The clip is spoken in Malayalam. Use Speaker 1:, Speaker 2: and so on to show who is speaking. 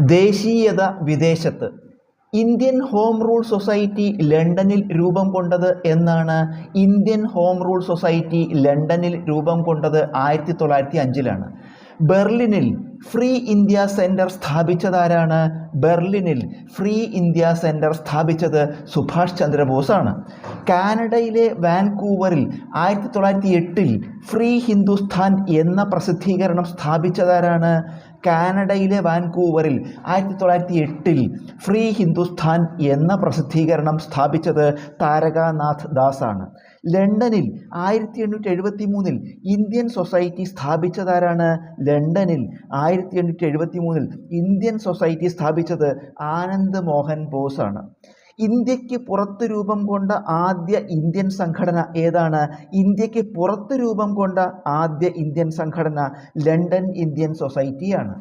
Speaker 1: ദേശീയത വിദേശത്ത്. ഇന്ത്യൻ ഹോം റൂൾ സൊസൈറ്റി ലണ്ടനിൽ രൂപം കൊണ്ടത് എന്നാണ് ഇന്ത്യൻ ഹോം റൂൾ സൊസൈറ്റി ലണ്ടനിൽ രൂപം കൊണ്ടത് ആയിരത്തി തൊള്ളായിരത്തി അഞ്ചിലാണ് ബെർലിനിൽ ഫ്രീ ഇന്ത്യ സെന്റർ സ്ഥാപിച്ചതാരാണ്? ബെർലിനിൽ ഫ്രീ ഇന്ത്യ സെന്റർ സ്ഥാപിച്ചത് സുഭാഷ് ചന്ദ്രബോസാണ്. കാനഡയിലെ വാൻകൂവറിൽ ആയിരത്തി തൊള്ളായിരത്തി എട്ടിൽ ഫ്രീ ഹിന്ദുസ്ഥാൻ എന്ന പ്രസിദ്ധീകരണം സ്ഥാപിച്ചതാരാണ്? കാനഡയിലെ വാൻകൂവറിൽ ആയിരത്തി തൊള്ളായിരത്തി എട്ടിൽ ഫ്രീ ഹിന്ദുസ്ഥാൻ എന്ന പ്രസിദ്ധീകരണം സ്ഥാപിച്ചത് താരകാനാഥ് ദാസ് ആണ് ലണ്ടനിൽ ആയിരത്തി എണ്ണൂറ്റി എഴുപത്തി മൂന്നിൽ ഇന്ത്യൻ സൊസൈറ്റി സ്ഥാപിച്ചതാരാണ്? ലണ്ടനിൽ ആയിരത്തി എണ്ണൂറ്റി എഴുപത്തി മൂന്നിൽ ഇന്ത്യൻ സൊസൈറ്റി സ്ഥാപിച്ചത് ആനന്ദ് മോഹൻ ബോസാണ്. ഇന്ത്യയ്ക്ക് പുറത്ത് രൂപം കൊണ്ട ആദ്യ ഇന്ത്യൻ സംഘടന ഏതാണ്? ഇന്ത്യയ്ക്ക് പുറത്ത് രൂപം കൊണ്ട ആദ്യ ഇന്ത്യൻ സംഘടന ലണ്ടൻ ഇന്ത്യൻ സൊസൈറ്റിയാണ്.